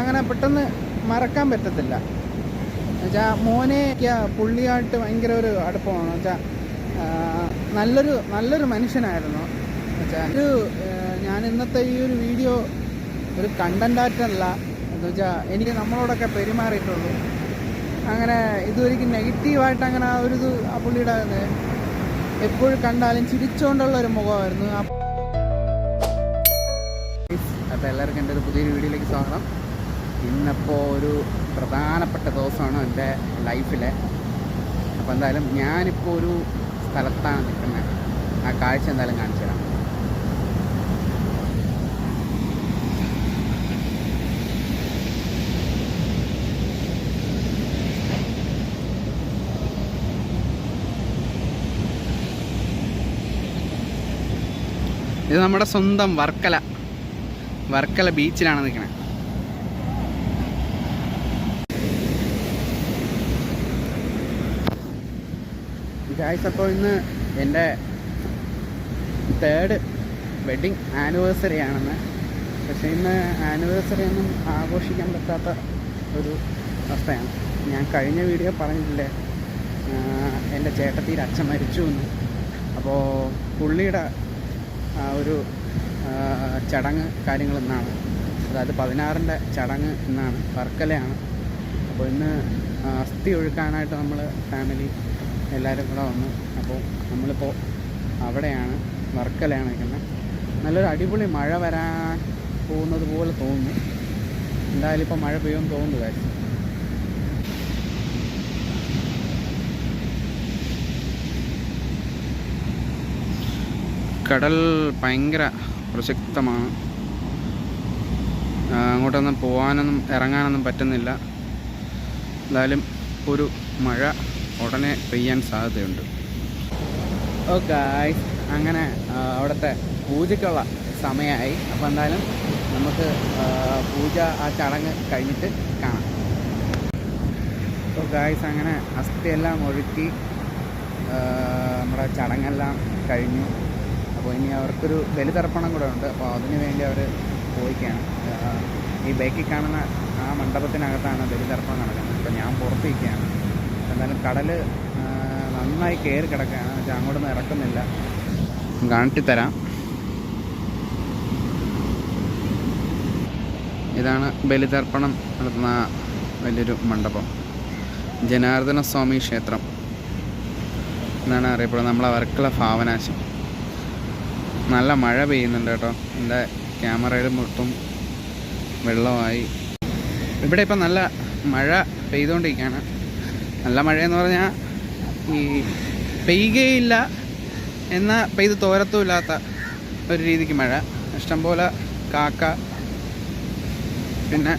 അങ്ങനെ പെട്ടെന്ന് മറക്കാൻ പറ്റത്തില്ല. എന്നുവെച്ചാൽ മോനെ പുള്ളിയായിട്ട് ഭയങ്കര ഒരു അടുപ്പമാണ്. വെച്ചാൽ നല്ലൊരു നല്ലൊരു മനുഷ്യനായിരുന്നു. എന്നുവെച്ചാൽ ഒരു ഞാൻ ഇന്നത്തെ ഈ ഒരു വീഡിയോ ഒരു കണ്ടന്റായിട്ടല്ല എന്ന് വെച്ചാൽ എനിക്ക് നമ്മളോടൊക്കെ പെരുമാറിയിട്ടുള്ളൂ. അങ്ങനെ ഇതുവരെയ്ക്കും നെഗറ്റീവായിട്ട് അങ്ങനെ ആ ഒരു ഇത് ആ പുള്ളിയുടെ എപ്പോഴും കണ്ടാലും ചിരിച്ചുകൊണ്ടുള്ള ഒരു മുഖമായിരുന്നു. അപ്പോൾ എല്ലാവർക്കും എന്റെ ഒരു പുതിയൊരു വീഡിയോയിലേക്ക് സ്വാഗതം. ഇന്നിപ്പോൾ ഒരു പ്രധാനപ്പെട്ട ദിവസമാണ് എന്റെ ലൈഫിലെ. അപ്പോൾ എന്തായാലും ഞാനിപ്പോൾ ഒരു സ്ഥലത്താണ് നിൽക്കുന്നത്. ആ കാഴ്ച എന്തായാലും കാണിച്ചു തരാം. ഇത് നമ്മുടെ സ്വന്തം വർക്കല. വർക്കല ബീച്ചിലാണ് നിൽക്കുന്നത്. ഗായ്സ് അപ്പോൾ ഇന്ന് എന്റെ തേർഡ് വെഡിങ് ആനിവേഴ്സറി ആണെന്ന്. പക്ഷേ ഇന്ന് ആനിവേഴ്സറി ഒന്നും ആഘോഷിക്കാൻ പറ്റാത്ത ഒരു അവസ്ഥയാണ്. ഞാൻ കഴിഞ്ഞ വീഡിയോ പറഞ്ഞിട്ടില്ലേ എന്റെ ചേട്ടത്തിയുടെ അച്ഛൻ മരിച്ചു എന്ന്. അപ്പോൾ പുള്ളിയുടെ ഒരു ചടങ്ങ് കാര്യങ്ങൾ ഇന്നാണ്. അതായത് പതിനാറിന്റെ ചടങ്ങ് ഇന്നാണ് വർക്കലയാണ്. അപ്പോൾ ഇന്ന് അസ്ഥി ഒഴുക്കാനായിട്ട് നമ്മൾ ഫാമിലി എല്ലാവരും കൂടെ വന്നു. അപ്പോൾ നമ്മളിപ്പോൾ അവിടെയാണ് വർക്കലയാണ് നിൽക്കുന്നത്. നല്ലൊരു അടിപൊളി മഴ വരാൻ പോകുന്നത് പോലെ തോന്നുന്നു. എന്തായാലും ഇപ്പോൾ മഴ പെയ്യുമെന്ന് തോന്നുന്നു കാര്യം കടൽ ഭയങ്കര പ്രസക്തമാണ് അങ്ങോട്ടൊന്നും പോകാനൊന്നും ഇറങ്ങാനൊന്നും പറ്റുന്നില്ല. എന്തായാലും ഒരു മഴ ഉടനെ പെയ്യാൻ സാധ്യതയുണ്ട്. ഓക്കെ അങ്ങനെ അവിടുത്തെ പൂജയ്ക്കുള്ള സമയമായി. അപ്പോൾ എന്തായാലും നമുക്ക് പൂജ ആ ചടങ്ങ് കഴിഞ്ഞിട്ട് കാണാം. അപ്പോൾ ഗായ്സ് അങ്ങനെ അസ്ഥിയെല്ലാം ഒഴുക്കി നമ്മുടെ ചടങ്ങെല്ലാം കഴിഞ്ഞു. അപ്പോൾ ഇനി അവർക്കൊരു ബലിതർപ്പണം കൂടെ ഉണ്ട്. അപ്പോൾ അതിന് വേണ്ടി അവർ പോയിക്കാണ്. ഈ ബേക്കിൽ കാണുന്ന ആ മണ്ഡപത്തിനകത്താണ് ബലിതർപ്പണം നടക്കുന്നത്. അപ്പോൾ ഞാൻ പുറത്തിരിക്കുകയാണ്. എന്തായാലും കടൽ നന്നായി കയറി കിടക്കുകയാണ്. പക്ഷേ അങ്ങോട്ടൊന്നും ഇറക്കുന്നില്ല. കാണിട്ടിത്തരാം ഇതാണ് ബലിതർപ്പണം നടത്തുന്ന വലിയൊരു മണ്ഡപം. ജനാർദ്ദന സ്വാമി ക്ഷേത്രം എന്നാണ് അറിയപ്പെടുന്നത്. നമ്മളെ വർക്കുള്ള ഭാവനാശം. നല്ല മഴ പെയ്യുന്നുണ്ട് കേട്ടോ. എന്റെ ക്യാമറയിലും മൊത്തം വെള്ളമായി. ഇവിടെ ഇപ്പം നല്ല മഴ പെയ്തുകൊണ്ടിരിക്കുകയാണ്. നല്ല മഴയെന്ന് പറഞ്ഞാൽ ഈ പെയ്യുകയില്ല എന്നാൽ പെയ്ത് തോരത്തുമില്ലാത്ത ഒരു രീതിക്ക് മഴ. ഇഷ്ടംപോലെ കാക്ക പിന്നെ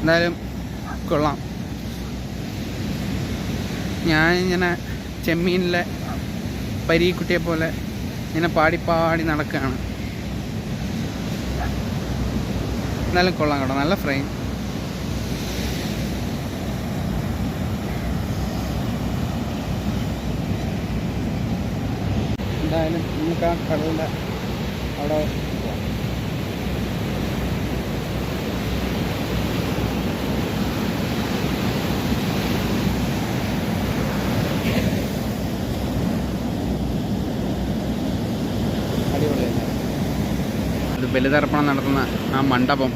എന്തായാലും കൊള്ളാം. ഞാനിങ്ങനെ ചെമ്മീനിലെ പരീക്കുട്ടിയെ പോലെ ഇങ്ങനെ പാടി പാടി നടക്കുകയാണ്. എന്നാലും കൊള്ളാം കേട്ടോ. നല്ല ഫ്രെയിം. എന്തായാലും നമുക്ക് ആ കടലിന്റെ അവിടെ ബലിതർപ്പണം നടത്തുന്ന ആ മണ്ഡപം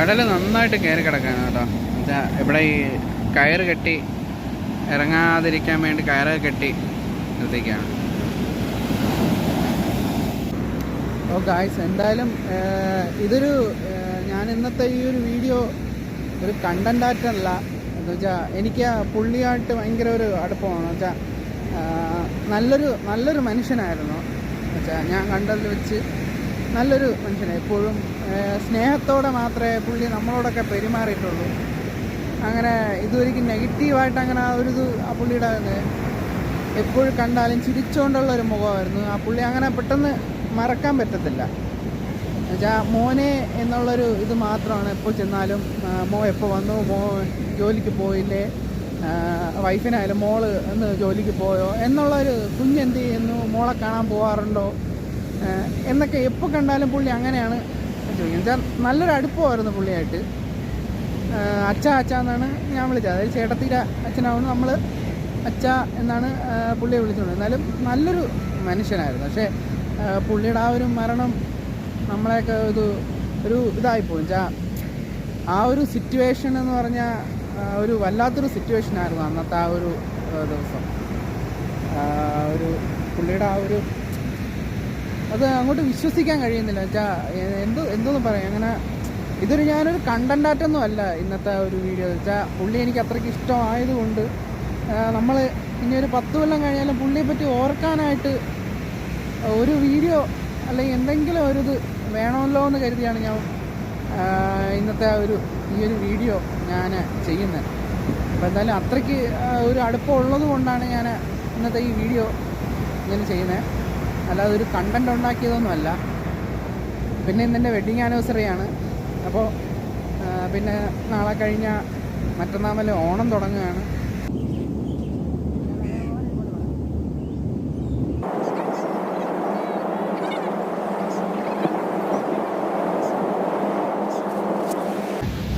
കടൽ നന്നായിട്ട് കയറി കിടക്കാണ് കേട്ടോ. എന്താ ഇവിടെ ഈ കയറ് കെട്ടി ഇറങ്ങാതിരിക്കാൻ വേണ്ടി കയറ് കെട്ടി നിർത്തിക്കുകയാണ് ഓ ഗായ്സ് എന്തായാലും ഇതൊരു ഞാൻ ഇന്നത്തെ ഈ ഒരു വീഡിയോ ഒരു കണ്ടന്റ് ആയിട്ടല്ല എന്താ വെച്ചാൽ എനിക്ക് പുള്ളിയായിട്ട് ഭയങ്കര ഒരു അടുപ്പമാണ്. വെച്ചാൽ നല്ലൊരു നല്ലൊരു മനുഷ്യനായിരുന്നു. വെച്ചാൽ ഞാൻ കണ്ടതിൽ വെച്ച് നല്ലൊരു മനുഷ്യനെ. എപ്പോഴും സ്നേഹത്തോടെ മാത്രമേ പുള്ളി നമ്മളോടൊക്കെ പെരുമാറിയിട്ടുള്ളൂ. അങ്ങനെ ഇതുവരെയ്ക്കും നെഗറ്റീവായിട്ട് അങ്ങനെ ആ ഒരു ഇത് ആ പുള്ളിയുടെ എപ്പോഴും കണ്ടാലും ചിരിച്ചുകൊണ്ടുള്ള ഒരു മുഖമായിരുന്നു. ആ പുള്ളി അങ്ങനെ പെട്ടെന്ന് മറക്കാൻ പറ്റത്തില്ല. എന്നുവെച്ചാൽ മോനെ എന്നുള്ളൊരു ഇത് മാത്രമാണ് എപ്പോൾ ചെന്നാലും മോ എപ്പോൾ വന്നു മോ ജോലിക്ക് പോയില്ലേ വൈഫിനായാലും മോൾ എന്ന് ജോലിക്ക് പോയോ എന്നുള്ളൊരു കുഞ്ഞെന്ത് ചെയ്യുന്നു? മോളെ കാണാൻ പോകാറുണ്ടോ എന്നൊക്കെ എപ്പോൾ കണ്ടാലും പുള്ളി അങ്ങനെയാണ് ചോദിക്കുന്നത് നല്ലൊരു അടുപ്പമായിരുന്നു പുള്ളിയായിട്ട്. അച്ഛാ അച്ഛ എന്നാണ് ഞാൻ വിളിച്ചത്. അതായത് ചേട്ടത്തീര അച്ഛനാവുന്നു നമ്മൾ അച്ഛ എന്നാണ് പുള്ളിയെ വിളിച്ചുകൊണ്ട് എന്നാലും നല്ലൊരു മനുഷ്യനായിരുന്നു. പക്ഷേ പുള്ളിയുടെ ആ ഒരു മരണം നമ്മളെയൊക്കെ ഇത് ഒരു ഇതായിപ്പോയി. വെച്ചാൽ ആ ഒരു സിറ്റുവേഷൻ എന്ന് പറഞ്ഞാൽ ഒരു വല്ലാത്തൊരു സിറ്റുവേഷൻ ആയിരുന്നു അന്നത്തെ ആ ഒരു ദിവസം. ഒരു പുള്ളിയുടെ ആ ഒരു അത് അങ്ങോട്ട് വിശ്വസിക്കാൻ കഴിയുന്നില്ല. വെച്ചാൽ എന്തോ എന്തോന്ന് പറയാം. അങ്ങനെ ഇതൊരു ഞാനൊരു കണ്ടന്റ് അല്ല ഇന്നത്തെ ഒരു വീഡിയോ വെച്ചാൽ പുള്ളി എനിക്ക് അത്രയ്ക്ക് ഇഷ്ടമായതുകൊണ്ട് നമ്മൾ ഇനി ഒരു പത്ത് കൊല്ലം കഴിഞ്ഞാലും പുള്ളിയെ പറ്റി ഓർക്കാനായിട്ട് ഒരു വീഡിയോ അല്ലെങ്കിൽ എന്തെങ്കിലും ഒരു ഇത് വേണമല്ലോ എന്ന് കരുതിയാണ് ഞാൻ ഇന്നത്തെ ഒരു ഈ ഒരു വീഡിയോ ഞാൻ ചെയ്യുന്നത്. അപ്പോൾ എന്തായാലും അത്രയ്ക്ക് ഒരു അടുപ്പം ഉള്ളത് കൊണ്ടാണ് ഞാൻ ഇന്നത്തെ ഈ വീഡിയോ ഇങ്ങനെ ചെയ്യുന്നത്. അല്ലാതെ ഒരു കണ്ടന്റ് ഉണ്ടാക്കിയതൊന്നുമല്ല. പിന്നെ ഇന്നെന്റെ വെഡിങ് ആനിവേഴ്സറിയാണ് അപ്പോൾ പിന്നെ നാളെ കഴിഞ്ഞ മറ്റന്നാൾ വല്ല ഓണം തുടങ്ങുകയാണ്.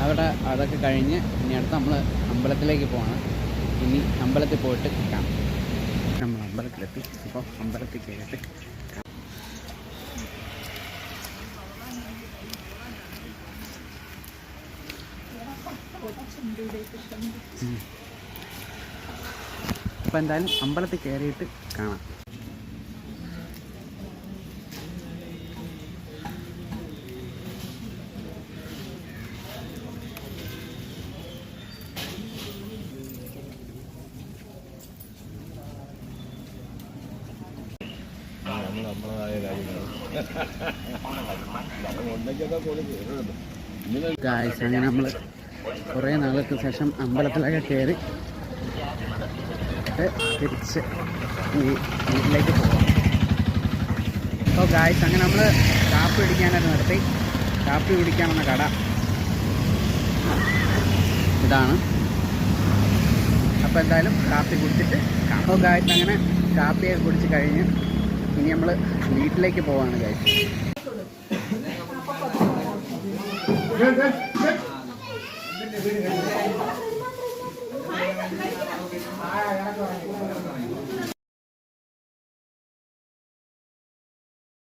അവിടെ അതൊക്കെ കഴിഞ്ഞ് ഇനി അടുത്ത് നമ്മൾ അമ്പലത്തിലേക്ക് പോവാണ്. ഇനി അമ്പലത്തിൽ പോയിട്ട് കാണാം അമ്പലത്തിലെത്തി അപ്പോൾ അമ്പലത്തിൽ കയറിയിട്ട് അപ്പോൾ എന്തായാലും അമ്പലത്തിൽ കയറിയിട്ട് കാണാം. ഗായ്സ് അങ്ങനെ നമ്മൾ കുറേ നാളുകൾക്ക് ശേഷം അമ്പലത്തിലൊക്കെ കയറി. തിരിച്ച് വീട്ടിലേക്ക് പോകാം അപ്പോൾ ഗായ്സ് അങ്ങനെ നമ്മൾ കാപ്പി പിടിക്കാനായിട്ട് നിർത്തി കാപ്പി കുടിക്കാമെന്ന കട. ഇതാണ്. അപ്പോൾ എന്തായാലും കാപ്പി കുടിച്ചിട്ട് അപ്പോൾ ഗായ്സ് അങ്ങനെ കാപ്പിയൊക്കെ കുടിച്ച് കഴിഞ്ഞ് ഇനി നമ്മൾ വീട്ടിലേക്ക് പോവാണ് ഗായ്സ്